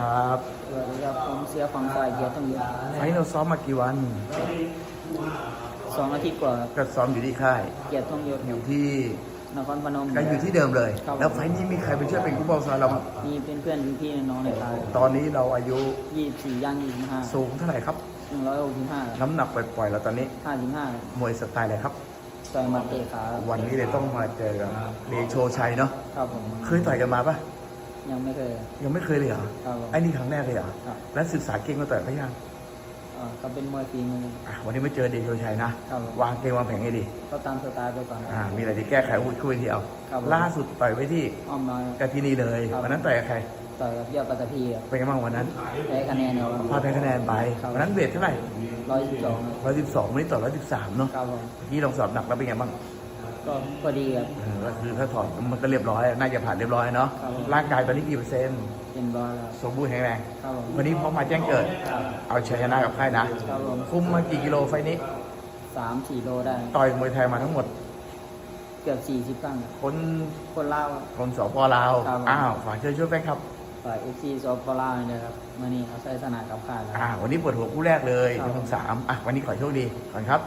ครับสวัสดีครับผมเสียฝั่งซ้ายเกียรติต้องอยู่ไฟท์เราซ้อมมากี่วันสองอาทิตย์กว่าครับก็ซ้อมอยู่ที่ค่าย เกียรติต้องอยู่อยู่ที่นครพนม ก็อยู่ที่เดิมเลย ครับ แล้วไฟท์นี้มีใครไปช่วยเป็นกู้บอลซอยเราบ้างมีเป็นเพื่อนพี่ๆน้องๆในค่ายตอนนี้เราอายุยี่สิบสี่ย่างยี่สิบห้าสูงเท่าไหร่ครับ หนึ่งร้อยหกสิบห้าน้ำหนักปล่อยๆเราตอนนี้ห้าสิบห้ามวยสไตล์อะไรครับ ต่อยหมัดเตะขาครับวันนี้เลยต้องมาเจอกับเดโชชัยเนาะ ครับผมเคยต่อยกันมาปะ ยังไม่เคย ยังไม่เคยเลยเหรอครับผมไอ้นี่ครั้งแรกเลยเหรอครับ แล้วศึกษาเก่งมาต่อยไปยังเอ่อก็เป็นมวยฝีมือ อะวันนี้ไม่เจอเดโชชัยนะ ครับผม วางเกมวางแผนให้ดีก็ตามสไตล์ไปก่อน อ่ามีอะไรที่แก้ไขวุ้คุยทีเอาครับผม ล่าสุดต่อยไว้ที่อ้อมน้อยกาที่นี่เลยครับ วันนั้นต่อยกับใครต่อยกับยอดปัตตพีครับเป็นไงบ้างวันนั้นได้คะแนนเอาพลาดแพ้คะแนนไปครับ วันนั้นเวทเท่าไหร่ร้อยสิบสองร้อยสิบสองวันนี้ต่อร้อยสิบสามเนาะครับผมที่ลองสอบหนักแล้วเป็นไงบ้าง ก็พอดีครับ เออก็คือถ้าถอดมันก็เรียบร้อยน่าจะผ่านเรียบร้อยเนาะครับผมร่างกายตอนนี้กี่เปอร์เซ็นต์เป็นร้อยแล้วสมบูรณ์แข็งแรงครับผมวันนี้พร้อมมาแจ้งเกิด ครับเอาชัยชนะกับค่ายนะ ครับผมคุมมากี่กิโลไฟล์นี้ สามสี่โลได้ ต่อยมวยไทยมาทั้งหมด เกือบสี่สิบครั้งครับคนคนเล่าวคนสปลาวครับ อ้าวฝากเชิญช่วยแฟนครับฝ่ายเอฟซีซอฟต์ลาวเนี่ยครับมื่อนี้เอาใช้สนามกับค่ายแล้ว อ่าวันนี้เปิดหัวคู่แรกเลยครับ ยกที่สามอะวันนี้ขอโชคดีก่อนครับ